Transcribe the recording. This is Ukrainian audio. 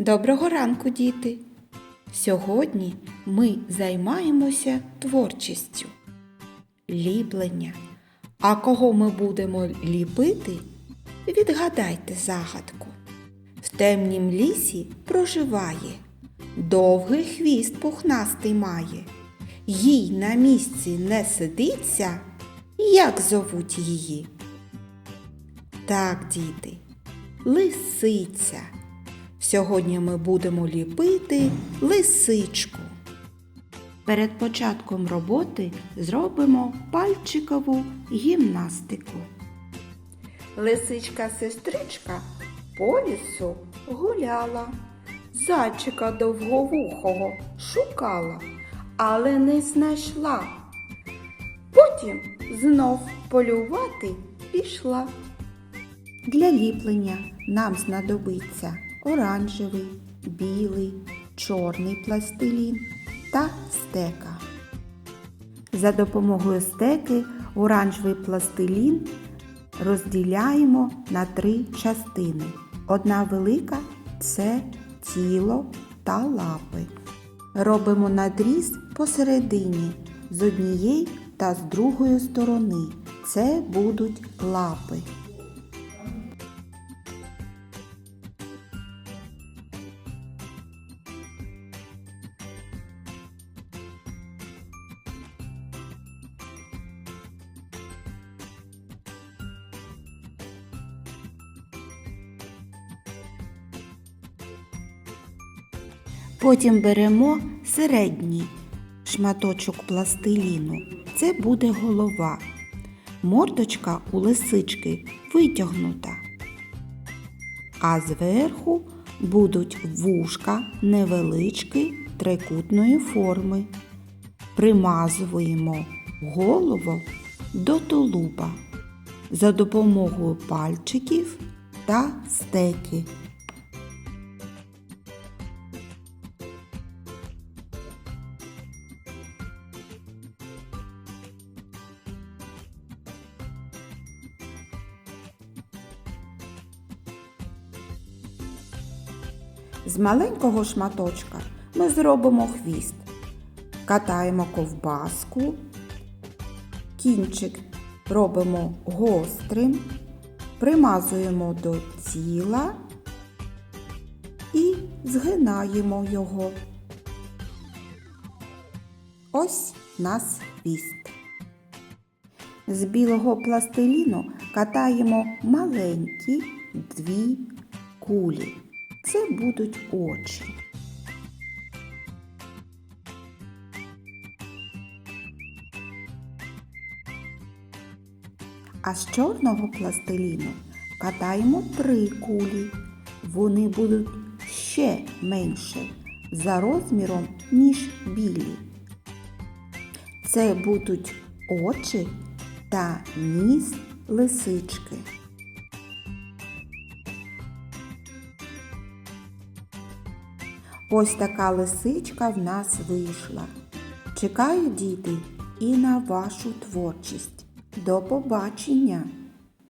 Доброго ранку, діти! Сьогодні ми займаємося творчістю. Ліплення. А кого ми будемо ліпити? Відгадайте загадку. В темнім лісі проживає, довгий хвіст пухнастий має. Їй на місці не сидиться. Як зовуть її? Так, діти, лисиця. Сьогодні ми будемо ліпити лисичку. Перед початком роботи зробимо пальчикову гімнастику. Лисичка-сестричка по лісу гуляла, зайчика довговухого шукала, але не знайшла. Потім знов полювати пішла. Для ліплення нам знадобиться оранжевий, білий, чорний пластилін та стека. За допомогою стеки оранжевий пластилін розділяємо на три частини. Одна велика це тіло та лапи. Робимо надріз посередині з однієї та з другої сторони. Це будуть лапи. Потім беремо середній шматочок пластиліну. Це буде голова. Мордочка у лисички витягнута. А зверху будуть вушка невеличкі трикутної форми. Примазуємо голову до тулуба за допомогою пальчиків та стеки. З маленького шматочка ми зробимо хвіст. Катаємо ковбаску, кінчик робимо гострим, примазуємо до тіла і згинаємо його. Ось нас хвіст. З білого пластиліну катаємо маленькі дві кулі. Це будуть очі. А з чорного пластиліну катаємо три кулі. Вони будуть ще менше за розміром, ніж білі. Це будуть очі та ніс лисички. Ось така лисичка в нас вийшла. Чекаю, діти, і на вашу творчість. До побачення!